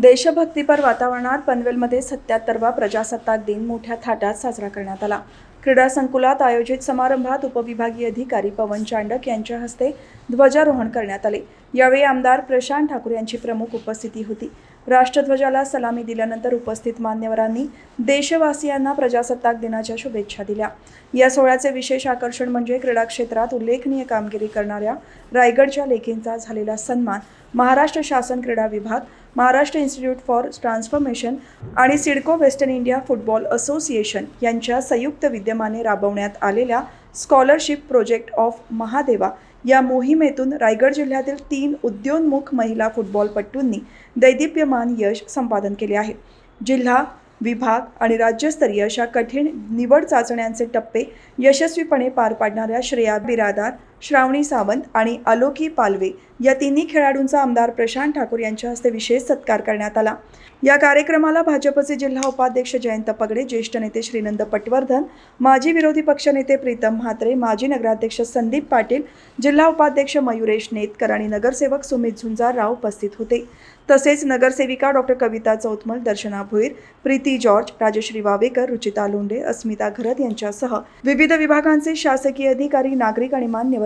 देशभक्तीपर वातावरणात पनवेलमध्ये सत्याहत्तरवा प्रजासत्ताक दिन मोठ्या थाटात साजरा करण्यात आला. क्रीडा संकुलात आयोजित समारंभात उपविभागीय अधिकारी पवन चांडक यांच्या हस्ते ध्वजारोहण करण्यात आले. यावेळी आमदार प्रशांत ठाकूर यांची प्रमुख उपस्थिती होती. राष्ट्रध्वजाला सलामी दिल्यानंतर उपस्थित मान्यवरांनी देशवासियांना प्रजासत्ताक दिनाच्या शुभेच्छा दिल्या. या सोहळ्याचे विशेष आकर्षण म्हणजे क्रीडा क्षेत्रात उल्लेखनीय कामगिरी करणाऱ्या रायगडच्या लेखींचा झालेला सन्मान महाराष्ट्र शासन क्रीडा विभाग महाराष्ट्र इन्स्टिट्यूट फॉर ट्रान्सफॉर्मेशन आणि CIDCO western India football association यांच्या संयुक्त विद्यमान राबवण्यात आलेल्या स्कॉलरशिप प्रोजेक्ट ऑफ महादेवा या मोहिमेतून रायगड जिल्ह्यातील तीन उद्योन्मुख महिला फुटबॉलपटूंनी दैदिप्यमान यश संपादन केले आहे. जिल्हा विभाग आणि राज्यस्तरीय अशा कठीण निवड चाचण्यांचे टप्पे यशस्वीपणे पार पाडणाऱ्या श्रेया बिरादार श्रावणी सावंत आणि आलोकी पालवे या तिन्ही खेळाडूंचा आमदार प्रशांत ठाकूर यांच्या हस्ते विशेष सत्कार करण्यात आला. या कार्यक्रमाला भाजपचे जिल्हा उपाध्यक्ष जयंत पगडे ज्येष्ठ नेते श्रीनंद पटवर्धन माजी विरोधी पक्षनेते प्रीतम म्हात्रे माजी नगराध्यक्ष संदीप पाटील जिल्हा उपाध्यक्ष मयुरेश नेतकर आणि नगरसेवक सुमित झुंजारराव उपस्थित होते. तसेच नगरसेविका डॉक्टर कविता चौतमल दर्शना भुईर प्रीती जॉर्ज राजश्री वावेकर रुचिता लोंढे अस्मिता घरत यांच्यासह विविध विभागांचे शासकीय अधिकारी नागरिक आणि मान्यवर